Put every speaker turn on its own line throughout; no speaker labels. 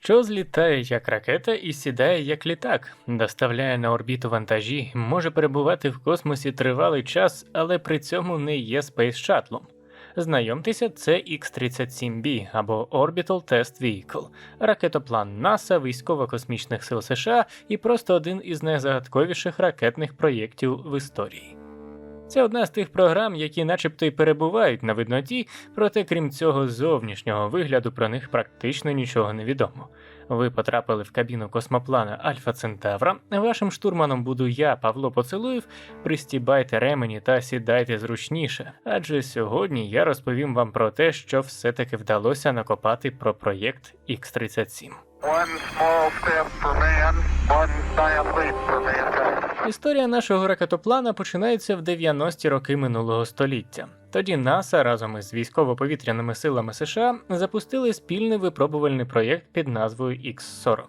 що злітає як ракета і сідає як літак, доставляє на орбіту вантажі, може перебувати в космосі тривалий час, але при цьому не є спейс шатлом. Знайомтеся, це X-37B або Orbital Test Vehicle, ракетоплан НАСА військово-космічних сил США і просто один із найзагадковіших ракетних проєктів в історії. Це одна з тих програм, які начебто й перебувають на видноті, проте крім цього зовнішнього вигляду про них практично нічого не відомо. Ви потрапили в кабіну космоплана Альфа Центавра. Вашим штурманом буду я, Павло Поцелуєв. Пристібайте ремені та сідайте зручніше, адже сьогодні я розповім вам про те, що все-таки вдалося накопати про проєкт X-37.
One small step for man, one giant leap for mankind.
Історія нашого ракетоплана починається в 90-ті роки минулого століття. Тоді НАСА разом із військово-повітряними силами США запустили спільний випробувальний проєкт під назвою X-40.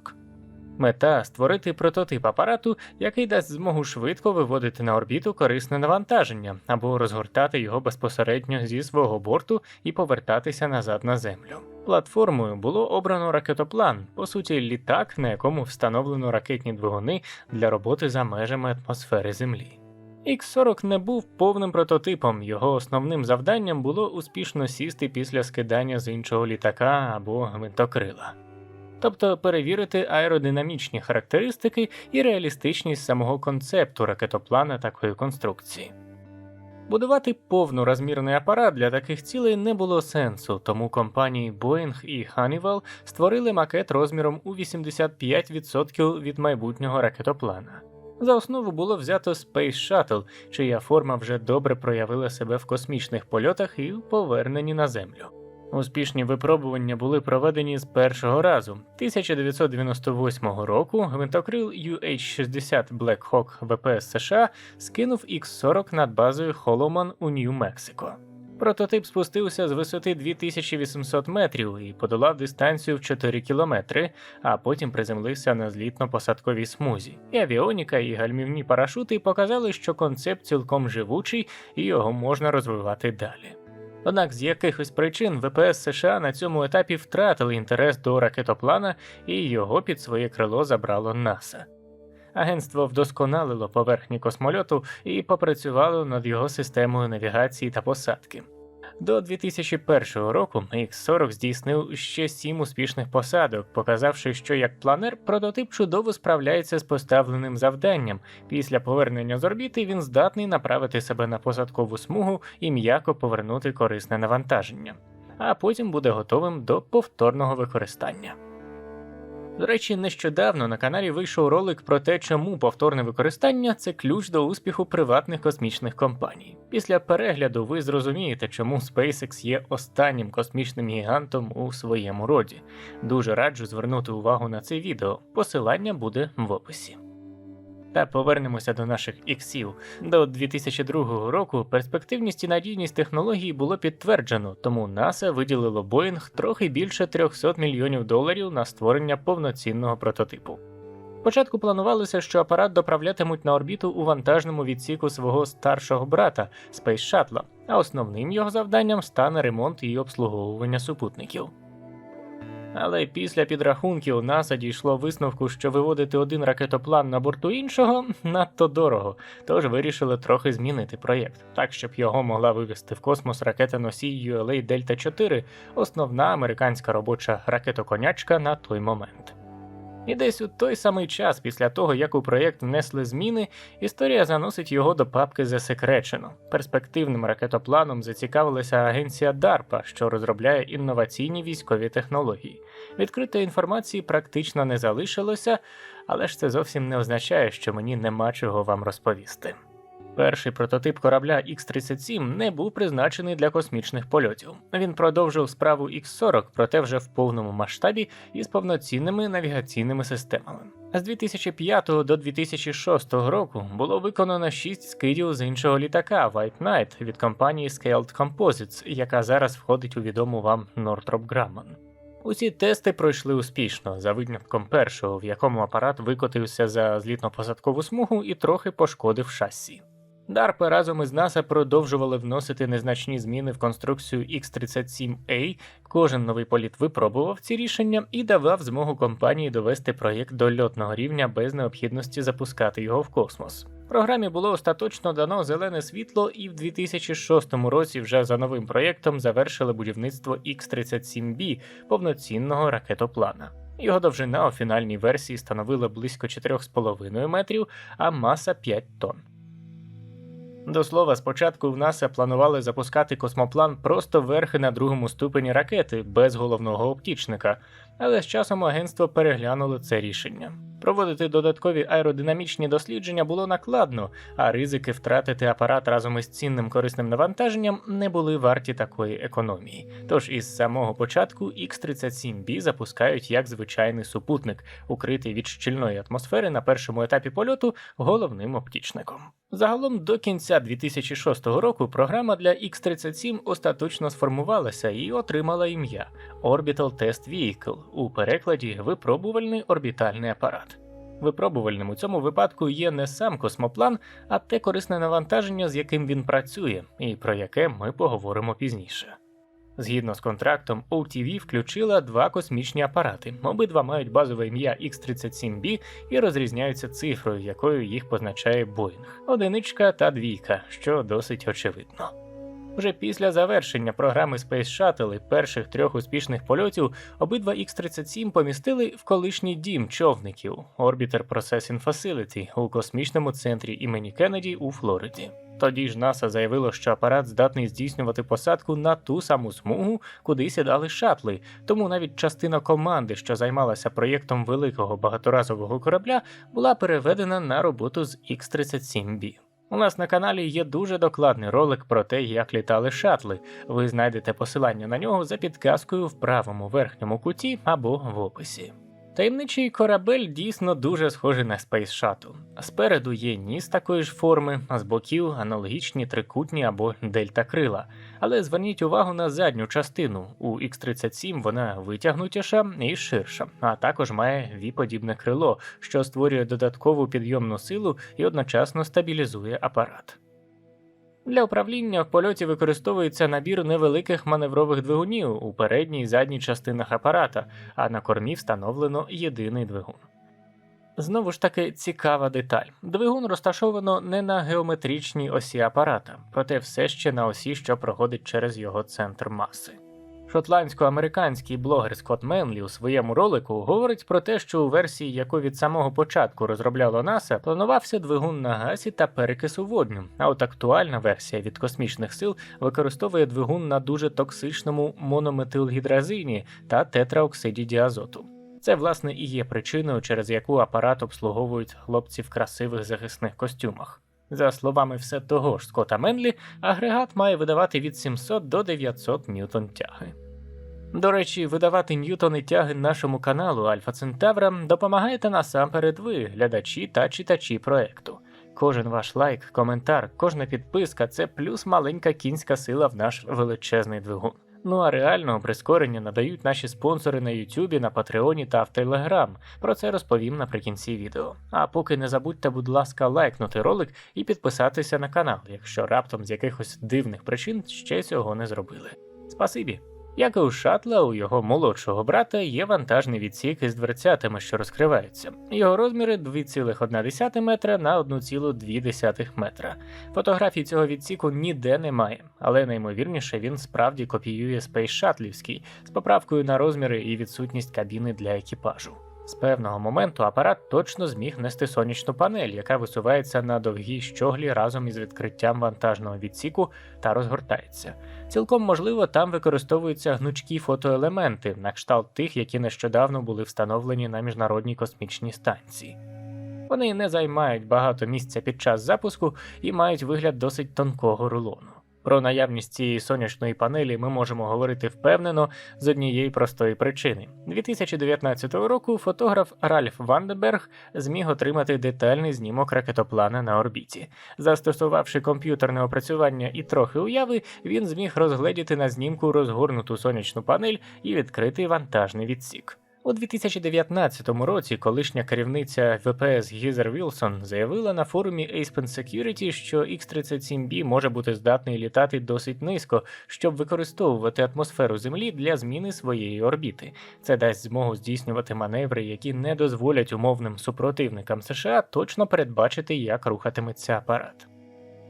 Мета створити прототип апарату, який дасть змогу швидко виводити на орбіту корисне навантаження або розгортати його безпосередньо зі свого борту і повертатися назад на землю. Платформою було обрано ракетоплан, по суті, літак, на якому встановлено ракетні двигуни для роботи за межами атмосфери Землі. X-40 не був повним прототипом, його основним завданням було успішно сісти після скидання з іншого літака або гвинтокрила. Тобто перевірити аеродинамічні характеристики і реалістичність самого концепту ракетоплана такої конструкції. Будувати повнорозмірний апарат для таких цілей не було сенсу, тому компанії Boeing і Honeywell створили макет розміром у 85% від майбутнього ракетоплана. За основу було взято Space Shuttle, чия форма вже добре проявила себе в космічних польотах і поверненні на Землю. Успішні випробування були проведені з першого разу. 1998 року гвинтокрил UH-60 Black Hawk ВПС США скинув X-40 над базою Холоман у Нью-Мексико. Прототип спустився з висоти 2800 метрів і подолав дистанцію в 4 кілометри, а потім приземлився на злітно-посадковій смузі. І авіоніка і гальмівні парашути показали, що концепт цілком живучий і його можна розвивати далі. Однак з якихось причин ВПС США на цьому етапі втратили інтерес до ракетоплана і його під своє крило забрало НАСА. Агентство вдосконалило поверхні космольоту і попрацювало над його системою навігації та посадки. До 2001 року X-40 здійснив ще сім успішних посадок, показавши, що як планер прототип чудово справляється з поставленим завданням. Після повернення з орбіти він здатний направити себе на посадкову смугу і м'яко повернути корисне навантаження, а потім буде готовим до повторного використання. До речі, нещодавно на каналі вийшов ролик про те, чому повторне використання це ключ до успіху приватних космічних компаній. Після перегляду ви зрозумієте, чому SpaceX є останнім космічним гігантом у своєму роді. Дуже раджу звернути увагу на це відео. Посилання буде в описі. Та повернемося до наших іксів. До 2002 року перспективність і надійність технології було підтверджено, тому НАСА виділило Боїнг трохи більше 300 мільйонів доларів на створення повноцінного прототипу. Спочатку планувалося, що апарат доправлятимуть на орбіту у вантажному відсіку свого старшого брата Space Shuttle, а основним його завданням стане ремонт і обслуговування супутників. Але після підрахунків НАСА дійшло висновку, що виводити один ракетоплан на борту іншого надто дорого, тож вирішили трохи змінити проєкт, так щоб його могла вивести в космос ракета носій ULA Delta 4, основна американська робоча ракетоконячка на той момент. І десь у той самий час, після того, як у проєкт внесли зміни, історія заносить його до папки засекречено. Перспективним ракетопланом зацікавилася агенція DARPA, що розробляє інноваційні військові технології. Відкритої інформації практично не залишилося, але ж це зовсім не означає, що мені нема чого вам розповісти. Перший прототип корабля X-37 не був призначений для космічних польотів. Він продовжив справу X-40, проте вже в повному масштабі і з повноцінними навігаційними системами. З 2005 до 2006 року було виконано 6 скидів з іншого літака White Knight від компанії Scaled Composites, яка зараз входить у відому вам Northrop Grumman. Усі тести пройшли успішно, за винятком першого, в якому апарат викотився за злітно-посадкову смугу і трохи пошкодив шасі. DARPA разом із NASA продовжували вносити незначні зміни в конструкцію X-37A. Кожен новий політ випробував ці рішення і давав змогу компанії довести проєкт до льотного рівня без необхідності запускати його в космос. Програмі було остаточно дано зелене світло, і в 2006 році вже за новим проєктом завершили будівництво X-37B повноцінного ракетоплана. Його довжина у фінальній версії становила близько 4,5 метрів, а маса 5 тонн. До слова, спочатку в НАСА планували запускати космоплан просто верхи на другому ступені ракети без головного оптічника, але з часом агентство переглянуло це рішення. Проводити додаткові аеродинамічні дослідження було накладно, а ризики втратити апарат разом із цінним корисним навантаженням не були варті такої економії. Тож із самого початку X-37B запускають як звичайний супутник, укритий від щільної атмосфери на першому етапі польоту головним оптічником. Загалом до кінця 2006 року програма для X-37 остаточно сформувалася і отримала ім'я Orbital Test Vehicle, у перекладі випробувальний орбітальний апарат. Випробувальним у цьому випадку є не сам космоплан, а те корисне навантаження, з яким він працює, і про яке ми поговоримо пізніше. Згідно з контрактом, OTV включила два космічні апарати. Обидва мають базове ім'я X-37B і розрізняються цифрою, якою їх позначає Боїнг одиничка та двійка, що досить очевидно. Вже після завершення програми Space Shuttle і перших трьох успішних польотів обидва X-37 помістили в колишній дім човників Orbiter Processing Facility у космічному центрі імені Кеннеді у Флориді. Тоді ж НАСА заявило, що апарат здатний здійснювати посадку на ту саму смугу, куди сідали шатли, тому навіть частина команди, що займалася проєктом великого багаторазового корабля, була переведена на роботу з X-37B. У нас на каналі є дуже докладний ролик про те, як літали шатли. Ви знайдете посилання на нього за підказкою в правому верхньому куті або в описі. Таємничий корабель дійсно дуже схожий на Space Shuttle. Спереду є ніс такої ж форми, а з боків аналогічні трикутні або дельта крила. Але зверніть увагу на задню частину. У X-37 вона витягнутіша і ширша, а також має ві-подібне крило, що створює додаткову підйомну силу і одночасно стабілізує апарат. Для управління в польоті використовується набір невеликих маневрових двигунів у передній і задній частинах апарата, а на кормі встановлено єдиний двигун. Знову ж таки цікава деталь. Двигун розташовано не на геометричній осі апарата, проте все ще на осі, що проходить через його центр маси. Шотландсько-американський блогер Скотт Менлі у своєму ролику говорить про те, що у версії, яку від самого початку розробляло НАСА, планувався двигун на газі та перекису водню. А от актуальна версія від космічних сил використовує двигун на дуже токсичному монометилгідразині та тетраоксиді діазоту. Це власне і є причиною, через яку апарат обслуговують хлопці в красивих захисних костюмах. За словами все того ж Скотта Менлі, агрегат має видавати від 700 до 900 ньютон тяги. До речі, видавати ньютони тяги нашому каналу Альфа Центавра допомагаєте насамперед ви, глядачі та читачі проекту. Кожен ваш лайк, коментар, кожна підписка це плюс маленька кінська сила в наш величезний двигун. Ну а реального прискорення надають наші спонсори на Ютубі, на Патреоні та в Телеграм. Про це розповім наприкінці відео. А поки не забудьте, будь ласка, лайкнути ролик і підписатися на канал, якщо раптом з якихось дивних причин ще цього не зробили. Спасибі! Як і у шатла, у його молодшого брата є вантажний відсік із дверцятами, що розкриваються. Його розміри 2,1 метра на 1,2 метра. Фотографій цього відсіку ніде немає, але наймовірніше він справді копіює Space Шатлівський з поправкою на розміри і відсутність кабіни для екіпажу. З певного моменту апарат точно зміг нести сонячну панель, яка висувається на довгій щоглі разом із відкриттям вантажного відсіку та розгортається. Цілком можливо, там використовуються гнучкі фотоелементи, на кшталт тих, які нещодавно були встановлені на міжнародній космічній станції. Вони не займають багато місця під час запуску і мають вигляд досить тонкого рулону. Про наявність цієї сонячної панелі ми можемо говорити впевнено з однієї простої причини. 2019 року фотограф Ральф Ванденберг зміг отримати детальний знімок ракетоплана на орбіті. Застосувавши комп'ютерне опрацювання і трохи уяви, він зміг розгледіти на знімку розгорнуту сонячну панель і відкритий вантажний відсік. У 2019 році колишня керівниця ВПС Гізер Вілсон заявила на форумі Aspen Security, що X-37B може бути здатний літати досить низько, щоб використовувати атмосферу Землі для зміни своєї орбіти. Це дасть змогу здійснювати маневри, які не дозволять умовним супротивникам США точно передбачити, як рухатиметься апарат.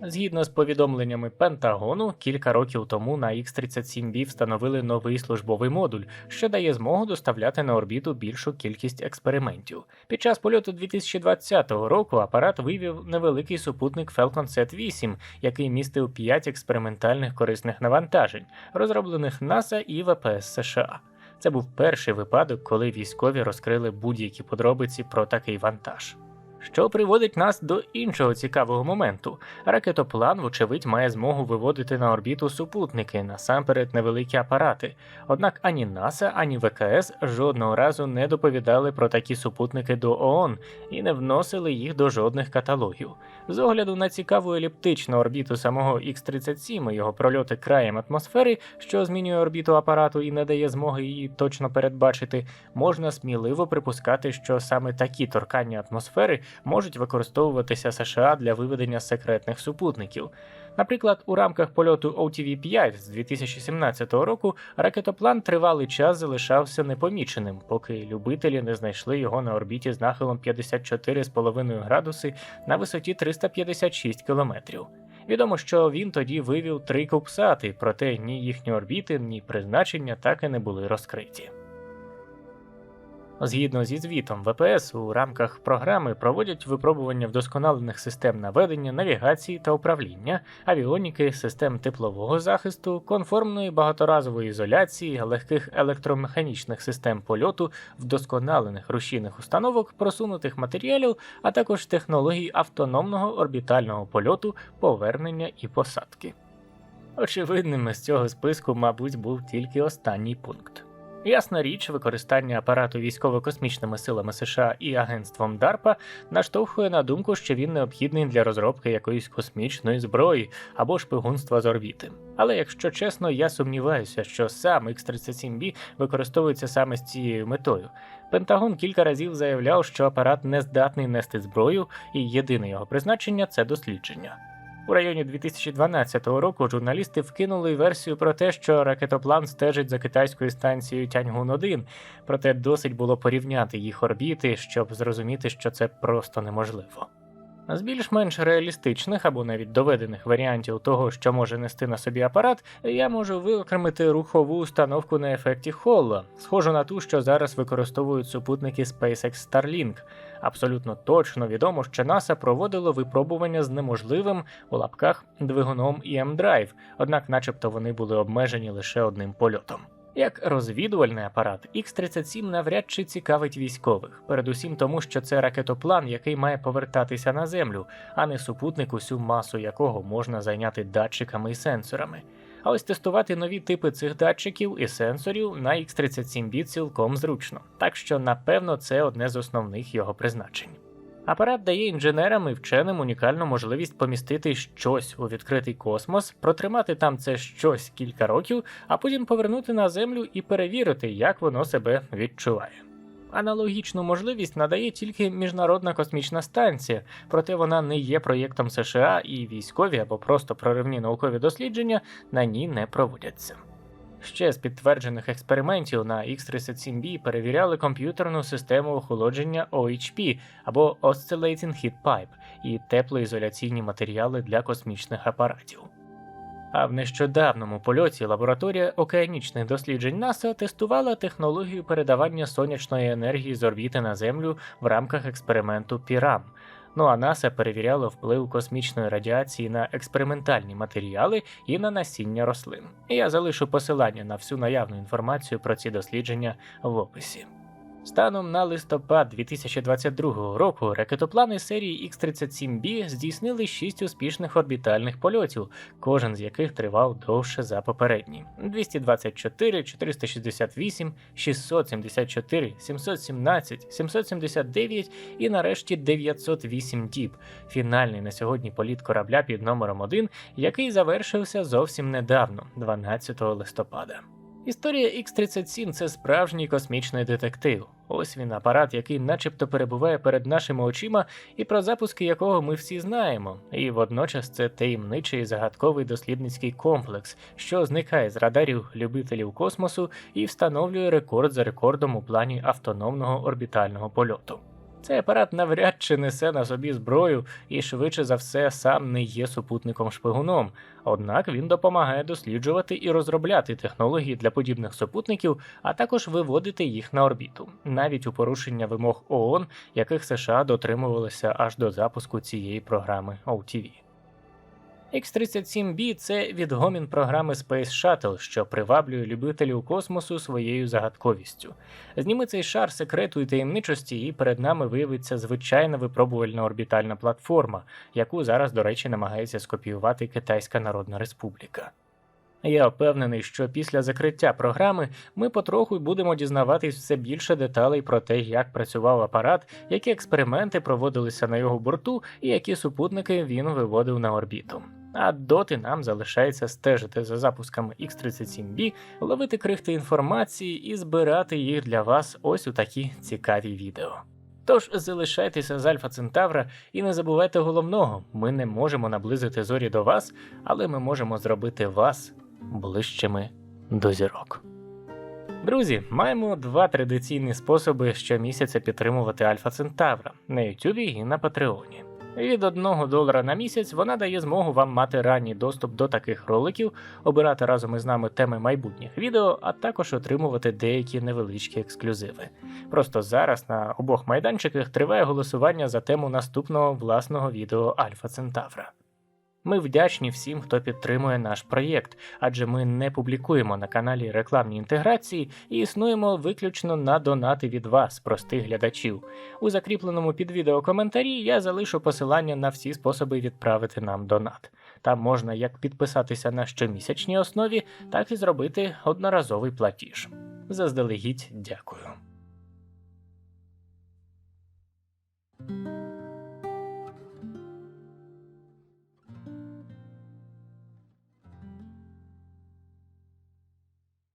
Згідно з повідомленнями Пентагону, кілька років тому на X-37B встановили новий службовий модуль, що дає змогу доставляти на орбіту більшу кількість експериментів. Під час польоту 2020 року апарат вивів невеликий супутник Falcon Set 8, який містив 5 експериментальних корисних навантажень, розроблених НАСА і ВПС США. Це був перший випадок, коли військові розкрили будь-які подробиці про такий вантаж. Що приводить нас до іншого цікавого моменту. Ракетоплан, вочевидь, має змогу виводити на орбіту супутники, насамперед невеликі апарати. Однак ані НАСА, ані ВКС жодного разу не доповідали про такі супутники до ООН і не вносили їх до жодних каталогів. З огляду на цікаву еліптичну орбіту самого X-37 і його прольоти краєм атмосфери, що змінює орбіту апарату і не дає змоги її точно передбачити, можна сміливо припускати, що саме такі торкання атмосфери можуть використовуватися США для виведення секретних супутників. Наприклад, у рамках польоту OTV-5 з 2017 року ракетоплан тривалий час залишався непоміченим, поки любителі не знайшли його на орбіті з нахилом 54,5 градуси на висоті 356 кілометрів. Відомо, що він тоді вивів три кубсати, проте ні їхні орбіти, ні призначення так і не були розкриті. Згідно зі звітом ВПС у рамках програми проводять випробування вдосконалених систем наведення, навігації та управління, авіоніки, систем теплового захисту, конформної багаторазової ізоляції, легких електромеханічних систем польоту, вдосконалених рушійних установок, просунутих матеріалів, а також технологій автономного орбітального польоту, повернення і посадки. Очевидним з цього списку, мабуть, був тільки останній пункт. Ясна річ, використання апарату військово-космічними силами США і агентством DARPA наштовхує на думку, що він необхідний для розробки якоїсь космічної зброї або шпигунства з орбіти. Але якщо чесно, я сумніваюся, що сам X-37B використовується саме з цією метою. Пентагон кілька разів заявляв, що апарат не здатний нести зброю, і єдине його призначення це дослідження. У районі 2012 року журналісти вкинули версію про те, що ракетоплан стежить за китайською станцією Тяньгун-1, проте досить було порівняти їх орбіти, щоб зрозуміти, що це просто неможливо. З більш-менш реалістичних або навіть доведених варіантів того, що може нести на собі апарат, я можу виокремити рухову установку на ефекті Холла, схожу на ту, що зараз використовують супутники SpaceX Starlink. Абсолютно точно відомо, що НАСА проводило випробування з неможливим у лапках двигуном EM-Drive, однак, начебто, вони були обмежені лише одним польотом. Як розвідувальний апарат, X-37 навряд чи цікавить військових, передусім тому, що це ракетоплан, який має повертатися на землю, а не супутник, усю масу якого можна зайняти датчиками і сенсорами. А ось тестувати нові типи цих датчиків і сенсорів на X-37B цілком зручно, так що напевно це одне з основних його призначень. Апарат дає інженерам і вченим унікальну можливість помістити щось у відкритий космос, протримати там це щось кілька років, а потім повернути на землю і перевірити, як воно себе відчуває. Аналогічну можливість надає тільки Міжнародна космічна станція, проте вона не є проєктом США і військові або просто проривні наукові дослідження на ній не проводяться. Ще з підтверджених експериментів на X-37B перевіряли комп'ютерну систему охолодження OHP або Oscillating Heat Pipe і теплоізоляційні матеріали для космічних апаратів. А в нещодавному польоті лабораторія океанічних досліджень НАСА тестувала технологію передавання сонячної енергії з орбіти на Землю в рамках експерименту Пірам. Ну а НАСА перевіряло вплив космічної радіації на експериментальні матеріали і на насіння рослин. Я залишу посилання на всю наявну інформацію про ці дослідження в описі. Станом на листопад 2022 року ракетоплани серії X-37B здійснили 6 успішних орбітальних польотів, кожен з яких тривав довше за попередній: 224, 468, 674, 717, 779 і нарешті 908 діб. Фінальний на сьогодні політ корабля під номером 1, який завершився зовсім недавно, 12 листопада. Історія X-37 це справжній космічний детектив. Ось він апарат, який начебто перебуває перед нашими очима, і про запуски якого ми всі знаємо. І водночас це таємничий загадковий дослідницький комплекс, що зникає з радарів любителів космосу і встановлює рекорд за рекордом у плані автономного орбітального польоту. Цей апарат навряд чи несе на собі зброю і швидше за все сам не є супутником шпигуном, однак він допомагає досліджувати і розробляти технології для подібних супутників, а також виводити їх на орбіту, навіть у порушення вимог ООН, яких США дотримувалися аж до запуску цієї програми OTV. X-37B – це відгомін програми Space Shuttle, що приваблює любителів космосу своєю загадковістю. Зніми цей шар секрету і таємничості, і перед нами виявиться звичайна випробувальна орбітальна платформа, яку зараз, до речі, намагається скопіювати Китайська Народна Республіка. Я впевнений, що після закриття програми ми потроху будемо дізнаватись все більше деталей про те, як працював апарат, які експерименти проводилися на його борту і які супутники він виводив на орбіту. А доти нам залишається стежити за запусками X-37B, ловити крихти інформації і збирати їх для вас ось у такі цікаві відео. Тож залишайтеся з Альфа Центавра і не забувайте головного: ми не можемо наблизити зорі до вас, але ми можемо зробити вас ближчими до зірок. Друзі, маємо два традиційні способи щомісяця підтримувати Альфа Центавра на Ютубі і на Патреоні. Від 1 долара на місяць вона дає змогу вам мати ранній доступ до таких роликів, обирати разом із нами теми майбутніх відео, а також отримувати деякі невеличкі ексклюзиви. Просто зараз на обох майданчиках триває голосування за тему наступного власного відео Альфа Центавра. Ми вдячні всім, хто підтримує наш проєкт, адже ми не публікуємо на каналі рекламні інтеграції і існуємо виключно на донати від вас, простих глядачів. У закріпленому під відео коментарі я залишу посилання на всі способи відправити нам донат. Там можна як підписатися на щомісячній основі, так і зробити одноразовий платіж. Заздалегідь дякую.